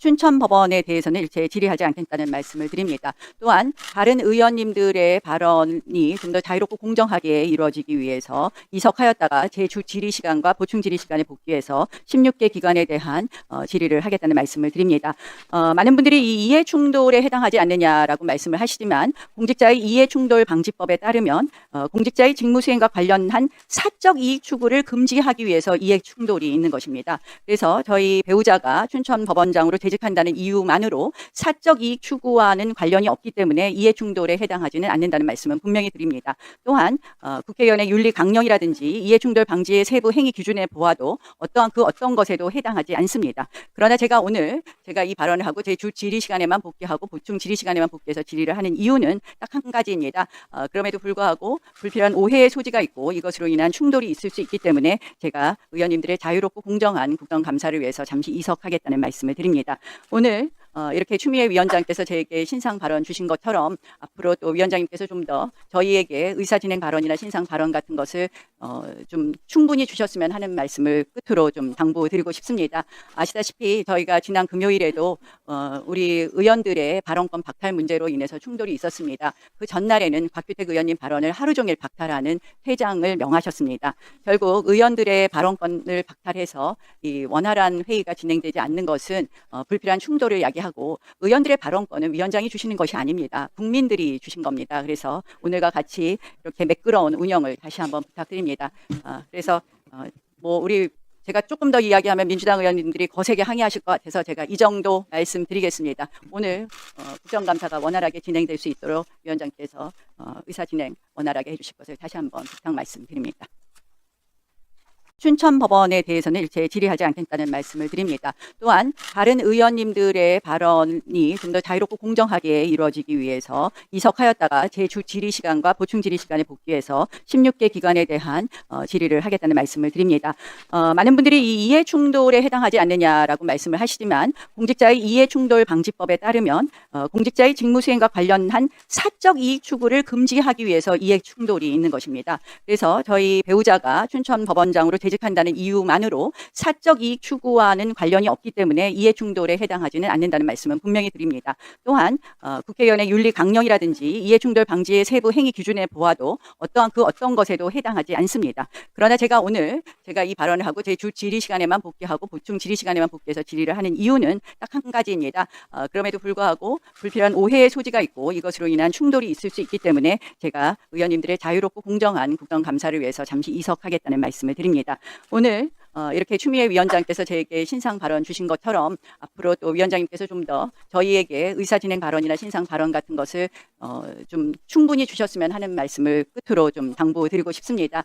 춘천 법원에 대해서는 일체 질의하지 않겠다는 말씀을 드립니다. 또한 다른 의원님들의 발언이 좀 더 자유롭고 공정하게 이루어지기 위해서 이석하였다가 제주 질의 시간과 보충 질의 시간에 복귀해서 16개 기관에 대한 어, 질의를 하겠다는 말씀을 드립니다. 어, 많은 분들이 이 이해 충돌에 해당하지 않느냐라고 말씀을 하시지만 공직자의 이해 충돌 방지법에 따르면 어, 공직자의 직무 수행과 관련한 사적 이익 추구를 금지하기 위해서 이해 충돌이 있는 것입니다. 그래서 저희 배우자가 춘천 법원장으로 재직한다는 이유만으로 사적 이익 추구와는 관련이 없기 때문에 이해 충돌에 해당하지는 않는다는 말씀은 분명히 드립니다. 또한 어, 국회의원의 윤리 강령이라든지 이해 충돌 방지의 세부 행위 기준에 보아도 어떠한 그 어떤 것에도 해당하지 않습니다. 그러나 제가 오늘 제가 이 발언을 하고 제 주 질의 시간에만 복귀하고 보충 질의 시간에만 복귀해서 질의를 하는 이유는 딱 한 가지입니다. 어, 그럼에도 불구하고 불필요한 오해의 소지가 있고 이것으로 인한 충돌이 있을 수 있기 때문에 제가 의원님들의 자유롭고 공정한 국정 감사를 위해서 잠시 이석하겠다는 말씀을 드립니다. 오늘 어, 이렇게 추미애 위원장께서 저에게 신상 발언 주신 것처럼 앞으로 또 위원장님께서 좀 더 저희에게 의사진행 발언이나 신상 발언 같은 것을 어, 좀 충분히 주셨으면 하는 말씀을 끝으로 좀 당부드리고 싶습니다. 아시다시피 저희가 지난 금요일에도 어, 우리 의원들의 발언권 박탈 문제로 인해서 충돌이 있었습니다. 그 전날에는 곽규택 의원님 발언을 하루 종일 박탈하는 퇴장을 명하셨습니다. 결국 의원들의 발언권을 박탈해서 이 원활한 회의가 진행되지 않는 것은 어, 불필요한 충돌을 야기하고 의원들의 발언권은 위원장이 주시는 것이 아닙니다. 국민들이 주신 겁니다. 그래서 오늘과 같이 이렇게 매끄러운 운영을 다시 한번 부탁드립니다. 아, 그래서 어, 뭐 우리 제가 조금 더 이야기하면 민주당 의원님들이 거세게 항의하실 것 같아서 제가 이 정도 말씀드리겠습니다. 오늘 어, 국정감사가 원활하게 진행될 수 있도록 위원장께서 어, 의사 진행 원활하게 해주실 것을 다시 한번 부탁 말씀드립니다. 춘천 법원에 대해서는 일체 질의하지 않겠다는 말씀을 드립니다. 또한 다른 의원님들의 발언이 좀 더 자유롭고 공정하게 이루어지기 위해서 이석하였다가 제주 질의 시간과 보충 질의 시간에 복귀해서 16개 기관에 대한 어, 질의를 하겠다는 말씀을 드립니다. 어, 많은 분들이 이 이해 충돌에 해당하지 않느냐라고 말씀을 하시지만 공직자의 이해 충돌 방지법에 따르면 어, 공직자의 직무 수행과 관련한 사적 이익 추구를 금지하기 위해서 이해 충돌이 있는 것입니다. 그래서 저희 배우자가 춘천 법원장으로 재직한다는 이유만으로 사적 이익 추구와는 관련이 없기 때문에 이해 충돌에 해당하지는 않는다는 말씀은 분명히 드립니다. 또한 어, 국회의원의 윤리 강령이라든지 이해 충돌 방지의 세부 행위 기준에 보아도 어떠한 그 어떤 것에도 해당하지 않습니다. 그러나 제가 오늘 제가 이 발언을 하고 제 주 질의 시간에만 복귀하고 보충 질의 시간에만 복귀해서 질의를 하는 이유는 딱 한 가지입니다. 어, 그럼에도 불구하고 불필요한 오해의 소지가 있고 이것으로 인한 충돌이 있을 수 있기 때문에 제가 의원님들의 자유롭고 공정한 국정 감사를 위해서 잠시 이석하겠다는 말씀을 드립니다. 오늘 어, 이렇게 추미애 위원장께서 저에게 신상 발언 주신 것처럼 앞으로 또 위원장님께서 좀 더 저희에게 의사진행 발언이나 신상 발언 같은 것을 어, 좀 충분히 주셨으면 하는 말씀을 끝으로 좀 당부드리고 싶습니다.